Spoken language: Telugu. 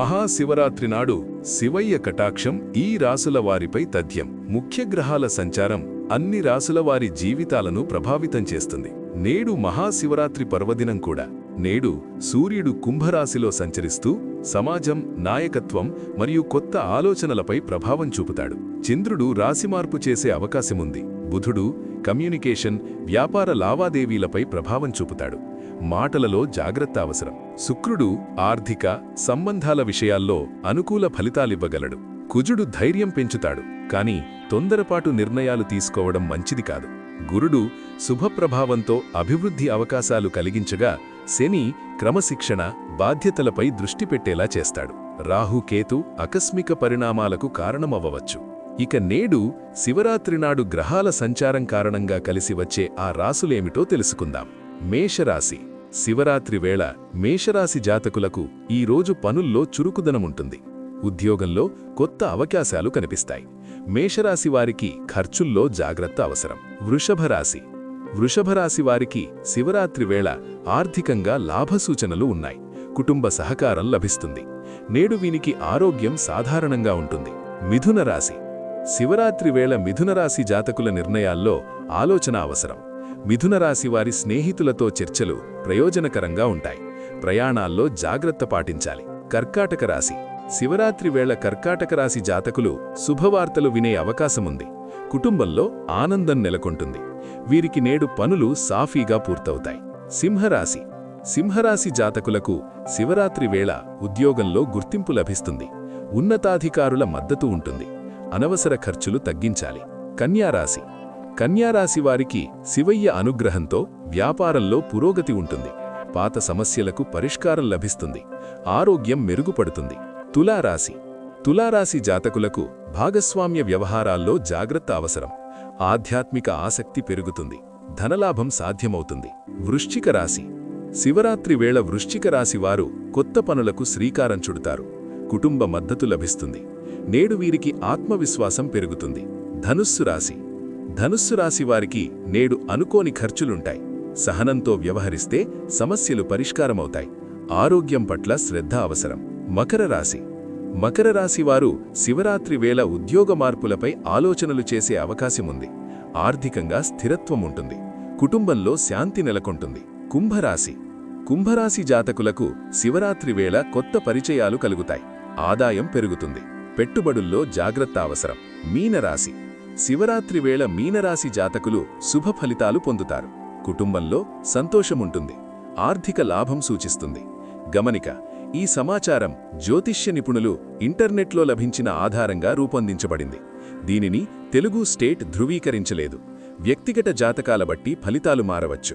మహాశివరాత్రి నాడు శివయ్య కటాక్షం ఈ రాసుల వారిపై తథ్యం. ముఖ్య గ్రహాల సంచారం అన్ని రాసుల వారి జీవితాలను ప్రభావితం చేస్తుంది. నేడు మహాశివరాత్రి పర్వదినం కూడా. నేడు సూర్యుడు కుంభరాశిలో సంచరిస్తూ సమాజం నాయకత్వం మరియు కొత్త ఆలోచనలపై ప్రభావం చూపుతాడు. చంద్రుడు రాశిమార్పు చేసే అవకాశముంది. బుధుడు కమ్యూనికేషన్ వ్యాపార లావాదేవీలపై ప్రభావం చూపుతాడు. మాటలలో జాగ్రత్త అవసరం. శుక్రుడు ఆర్థిక సంబంధాల విషయాల్లో అనుకూల ఫలితాలివ్వగలడు. కుజుడు ధైర్యం పెంచుతాడు. కాని తొందరపాటు నిర్ణయాలు తీసుకోవడం మంచిది కాదు. గురుడు శుభప్రభావంతో అభివృద్ధి అవకాశాలు కలిగించగా శని క్రమశిక్షణ బాధ్యతలపై దృష్టి పెట్టేలా చేస్తాడు. రాహుకేతు ఆకస్మిక పరిణామాలకు కారణమవ్వవచ్చు. ఇక నేడు శివరాత్రి నాడు గ్రహాల సంచారం కారణంగా కలిసి వచ్చే ఆ రాసులేమిటో తెలుసుకుందాం. మేషరాశి శివరాత్రి వేళ మేషరాశి జాతకులకు ఈ రోజు పనుల్లో చురుకుదనముంటుంది. ఉద్యోగంలో కొత్త అవకాశాలు కనిపిస్తాయి. మేషరాశి వారికి ఖర్చుల్లో జాగ్రత్త అవసరం. వృషభరాశి వృషభరాశి వారికి శివరాత్రి వేళ ఆర్థికంగా లాభసూచనలు ఉన్నాయి. కుటుంబ సహకారం లభిస్తుంది. నేడు వీనికి ఆరోగ్యం సాధారణంగా ఉంటుంది. మిథున రాశి. శివరాత్రి వేళ మిథునరాశి జాతకుల నిర్ణయాల్లో ఆలోచన అవసరం. మిథునరాశి వారి స్నేహితులతో చర్చలు ప్రయోజనకరంగా ఉంటాయి. ప్రయాణాల్లో జాగ్రత్త పాటించాలి. కర్కాటక రాశి. శివరాత్రి వేళ కర్కాటక రాశి జాతకులు శుభవార్తలు వినే అవకాశముంది. కుటుంబంలో ఆనందం నెలకొంటుంది. వీరికి నేడు పనులు సాఫీగా పూర్తవుతాయి. సింహరాశి. సింహరాశి జాతకులకు శివరాత్రి వేళ ఉద్యోగంలో గుర్తింపు లభిస్తుంది. ఉన్నతాధికారుల మద్దతు ఉంటుంది. అనవసర ఖర్చులు తగ్గించాలి. కన్యారాశి. కన్యారాశి వారికి శివయ్య అనుగ్రహంతో వ్యాపారంలో పురోగతి ఉంటుంది. పాత సమస్యలకు పరిష్కారం లభిస్తుంది. ఆరోగ్యం మెరుగుపడుతుంది. తులారాశి. తులారాశి జాతకులకు భాగస్వామ్య వ్యవహారాల్లో జాగ్రత్త అవసరం. ఆధ్యాత్మిక ఆసక్తి పెరుగుతుంది. ధనలాభం సాధ్యమవుతుంది. వృశ్చిక రాశి. శివరాత్రి వేళ వృశ్చిక రాశి వారు కొత్త పనులకు శ్రీకారం చుడతారు. కుటుంబ మద్దతు లభిస్తుంది. నేడు వీరికి ఆత్మవిశ్వాసం పెరుగుతుంది. ధనుస్సు రాశి. ధనుస్సు రాశి వారికి నేడు అనుకోని ఖర్చులుంటాయి. సహనంతో వ్యవహరిస్తే సమస్యలు పరిష్కారమవుతాయి. ఆరోగ్యం పట్ల శ్రద్ధ అవసరం. మకర రాశి. మకర రాశి వారు శివరాత్రి వేళ ఉద్యోగ మార్పులపై ఆలోచనలు చేసే అవకాశముంది. ఆర్థికంగా స్థిరత్వం ఉంటుంది కుటుంబంలో శాంతి నెలకొంటుంది. కుంభరాశి. కుంభరాశి జాతకులకు శివరాత్రి వేళ కొత్త పరిచయాలు కలుగుతాయి. ఆదాయం పెరుగుతుంది. పెట్టుబడుల్లో జాగ్రత్త అవసరం. మీనరాశి. శివరాత్రి వేళ మీనరాశి జాతకులు శుభ ఫలితాలు పొందుతారు. కుటుంబంలో సంతోషముంటుంది. ఆర్థిక లాభం సూచిస్తుంది. గమనిక ఈ సమాచారం జ్యోతిష్య నిపుణులు ఇంటర్నెట్లో లభించిన ఆధారంగా రూపొందించబడింది. దీనిని తెలుగు స్టేట్ ధృవీకరించలేదు. వ్యక్తిగత జాతకాల బట్టి ఫలితాలు మారవచ్చు.